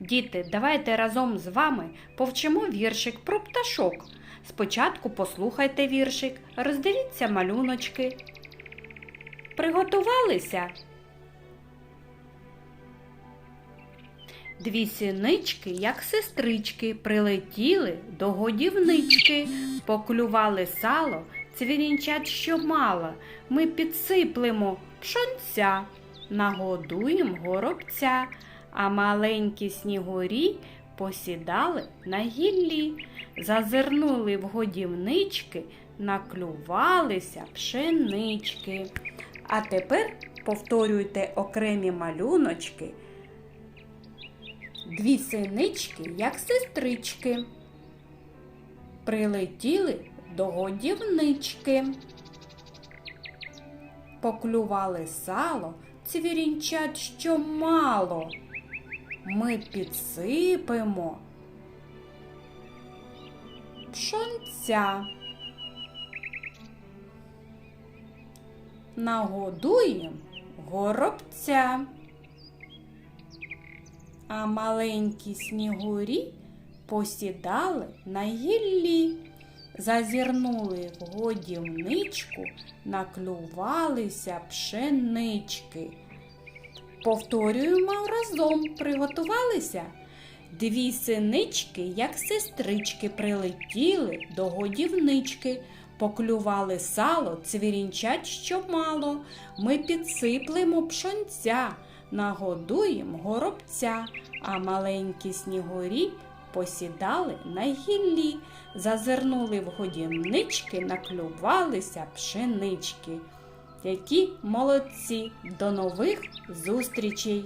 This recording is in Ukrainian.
Діти, давайте разом з вами повчимо віршик про пташок. Спочатку послухайте віршик, роздивіться малюночки. Приготувалися? Дві синички, як сестрички, прилетіли до годівнички, поклювали сало, цвірінчать що мало. Ми підсиплемо пшонця, нагодуємо горобця, а маленькі снігурі посідали на гіллі, зазирнули в годівнички, наклювалися пшенички. А тепер повторюйте окремі малюночки. Дві синички, як сестрички, прилетіли до годівнички, поклювали сало, цвірінчать що мало. Ми підсипемо пшонця, нагодуєм горобця. А маленькі снігурі посідали на гіллі, зазірнули в годівничку, наклювалися пшенички. Повторюємо разом, приготувалися. Дві синички, як сестрички, прилетіли до годівнички, поклювали сало, цвірінчать що мало. Ми підсиплемо пшонця, нагодуємо горобця, а маленькі снігурі посідали на гіллі, зазирнули в годівнички, наклювалися пшенички. Які молодці! До нових зустрічей!